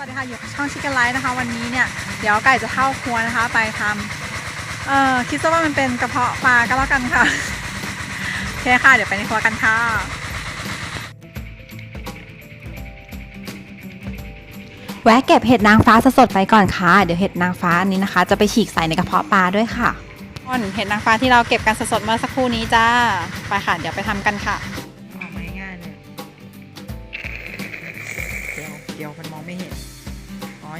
วัสดีค่ะอยู่ช่องชิคกี้ไลท์นะคะ วันนี้เนี่ยเดี๋ยวไก่จะเข้าครัวนะคะ ไปทำเอ่อคิดซะว่ามันเป็นกระเพาะปลาก็แล้วกันค่ะโอเคค่ะ เดี๋ยวไปในครัวกันค่ะแวะเก็บเห็ดนางฟ้าสดๆไปก่อนค่ะ เดี๋ยวเห็ดนางฟ้านี้นะคะ จะไปฉีกใส่ในกระเพาะปลาด้วยค่ะต้นเห็ดนางฟ้าที่เราเก็บกันสดๆเมื่อสักครู่นี้จ้าไปค่ะเดี๋ยวไปทำกันค่ะออกมาง่ายๆเลยเดี๋ยวเดี๋ยวมันมองไม่เห็น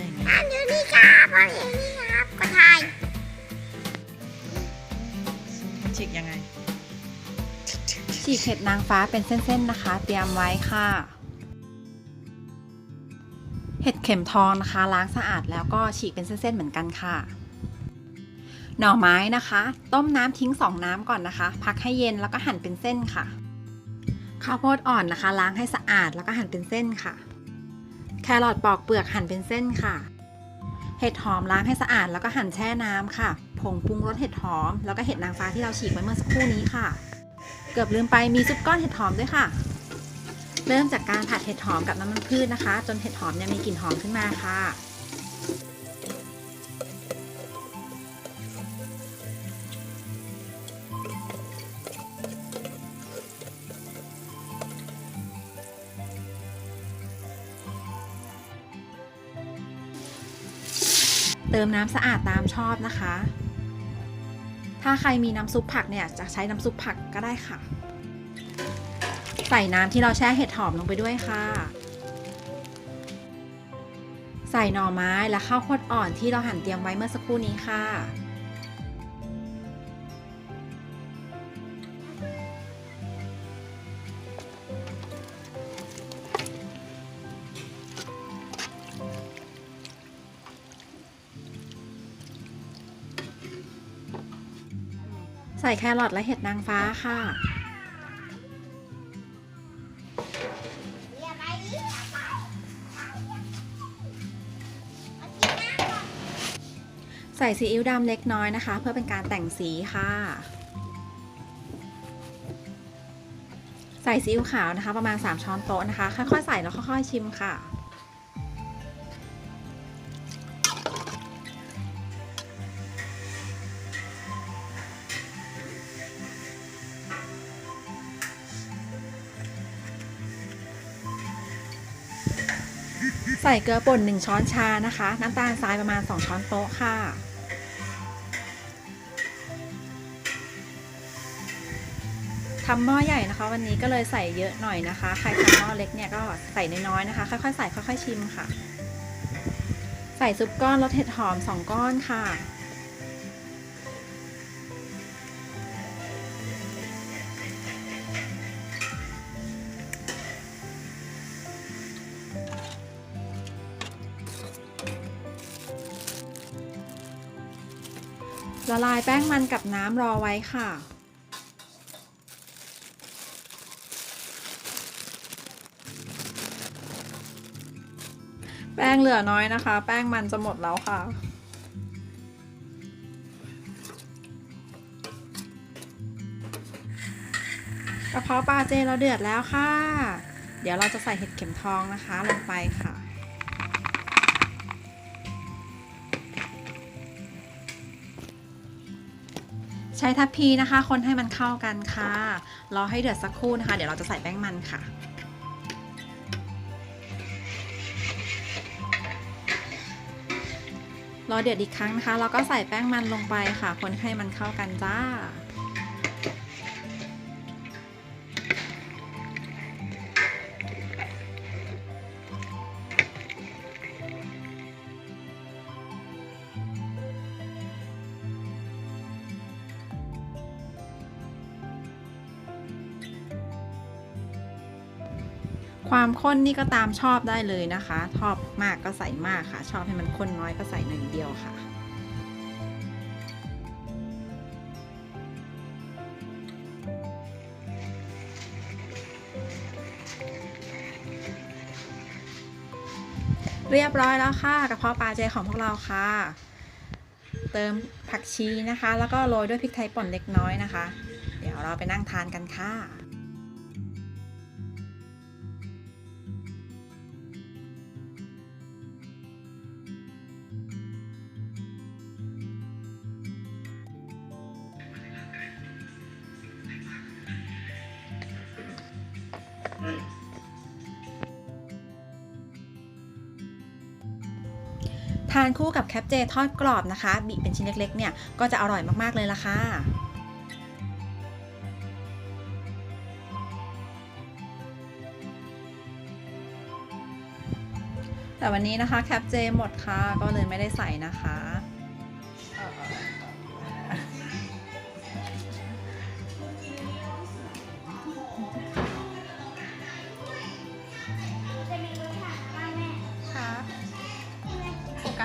อ๋ออย่างนี้อันอยู่นี่ครับอันอยู่นี่ครับก็ถ่ายมันฉีกยังไง ฉีกเห็ดนางฟ้าเป็นเส้นๆนะคะ เตรียมไว้ค่ะ เห็ดเข็มทองนะคะ ล้างสะอาดแล้วก็ฉีกเป็นเส้นๆเหมือนกันค่ะ หน่อไม้นะคะ ต้มน้ำทิ้งสองน้ำก่อนนะคะ พักให้เย็นแล้วก็หั่นเป็นเส้นค่ะ ข้าวโพดอ่อนนะคะ ล้างให้สะอาดแล้วก็หั่นเป็นเส้นค่ะแค รอทปอกเปลือกหั่นเป็นเส้นค่ะ เห็ดหอมล้างให้สะอาดแล้วก็หั่นแช่น้ำค่ะ ผงปรุงรสเห็ดหอม แล้วก็เห็ดนางฟ้าที่เราฉีกไว้เมื่อสักครู่นี้ค่ะ เกือบลืมไปมีซุปก้อนเห็ดหอมด้วยค่ะ เริ่มจากการผัดเห็ดหอมกับน้ำมันพืชนะคะ จนเห็ดหอมเนี่ยมีกลิ่นหอมขึ้นมาค่ะ เติมน้ำสะอาดตามชอบนะคะ ถ้าใครมีน้ำซุปผักเนี่ยจะใช้น้ำซุปผักก็ได้ค่ะ ใส่น้ำที่เราแช่เห็ดหอมลงไปด้วยค่ะ ใส่หน่อไม้และข้าวโพดอ่อนที่เราหั่นเตรียมไว้เมื่อสักครู่นี้ค่ะ ใส่แครอทและเห็ดนางฟ้าค่ะ ใส่ซีอิ๊วดำเล็กน้อยนะคะ เพื่อเป็นการแต่งสีค่ะ ใส่ซีอิ๊วขาวนะคะ ประมาณ 3 ช้อนโต๊ะนะคะ ค่อยๆ ใส่แล้วค่อยๆ ชิมค่ะ ใส่เกลือป่น 1 ช้อนชานะคะ น้ำตาลทรายประมาณ 2 ช้อนโต๊ะค่ะ ทำหม้อใหญ่นะคะ วันนี้ก็เลยใส่เยอะหน่อยนะคะ ใครทำหม้อเล็กเนี่ยก็ใส่น้อยๆนะคะ ค่อยๆใส่ค่อยๆชิมค่ะ ใส่ซุปก้อนรสเห็ดหอม 2 ก้อนค่ะ ละลายแป้งมันกับน้ำรอไว้ค่ะ แป้งเหลือน้อยนะคะ แป้งมันจะหมดแล้วค่ะกระเพาะปลาเจเราเดือดแล้วค่ะ เดี๋ยวเราจะใส่เห็ดเข็มทองนะคะลงไปค่ะ ใช้ทัพพีนะคะ คนให้มันเข้ากันค่ะรอให้เดือดสักครู่นะคะ เดี๋ยวเราจะใส่แป้งมันค่ะรอเดือดอีกครั้งนะคะ เราก็ใส่แป้งมันลงไปค่ะ คนให้มันเข้ากันจ้า ความข้นนี่ก็ตามชอบได้เลยนะคะ ชอบมากก็ใส่มากค่ะ ชอบให้มันข้นน้อยก็ใส่หนึ่งเดียวค่ะเรียบร้อยแล้วค่ะกระเพาะปลาเจของพวกเราค่ะ เติมผักชีนะคะ แล้วก็โรยด้วยพริกไทยป่นเล็กน้อยนะคะ เดี๋ยวเราไปนั่งทานกันค่ะ ทานคู่กับแคปเจทอดกรอบนะคะบีเป็นชิ้นเล็กๆเนี่ยก็จะอร่อยมากๆเลยล่ะค่ะแต่วันนี้นะคะแคปเจหมดค่ะ ก็เลยไม่ได้ใส่นะคะค่ะ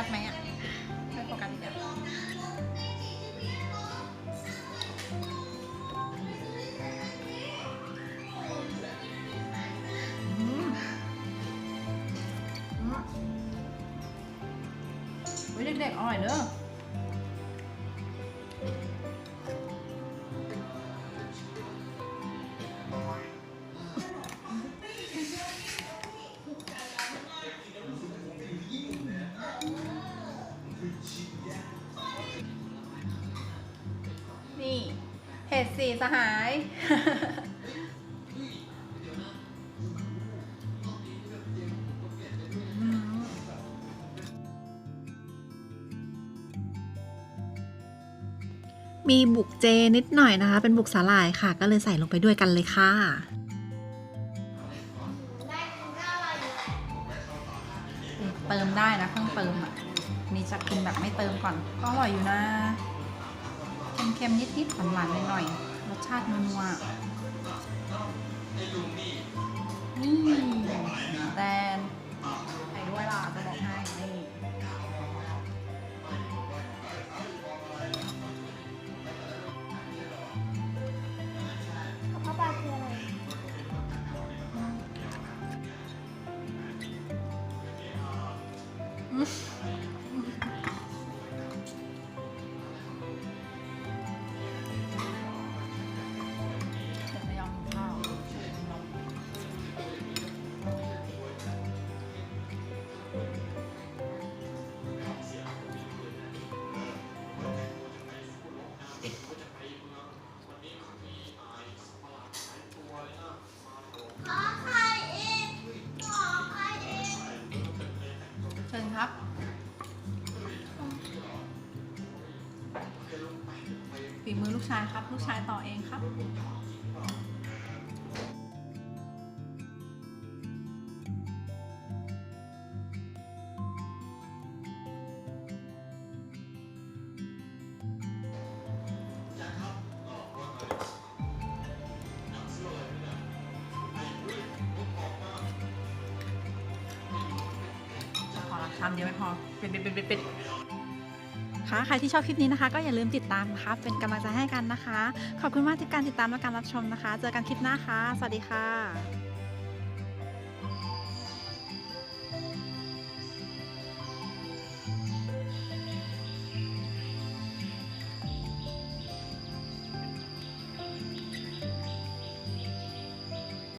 สไหมอะช่วยโฟกัสอีกแล้วอืมวิเด็กๆอร่อยเด้อ สีสหาย มีบุกเจนิดหน่อยนะคะ เป็นบุกสาหร่ายค่ะ ก็เลยใส่ลงไปด้วยกันเลยค่ะเติมได้นะเครื่องเติมอะมีจะกินแบบไม่เติมก่อน ก็อร่อยอยู่นะ เค็มๆนิดๆหวานๆหน่อยๆรสชาตินัวๆนี่แตนใส่ด้วยล่ะจะบอกให้ เชิญครับ ฝีมือลูกชายครับ ลูกชายต่อเองครับ คำเดียวไม่พอปิดปิดปิดปิดปิดค่ะใครที่ชอบคลิปนี้นะคะ ก็อย่าลืมติดตามนะคะเป็นกำลังใจให้กันนะคะ ขอบคุณมากที่การติดตามและการรับชมนะคะ เจอกันคลิปหน้าค่ะ สวัสดีค่ะ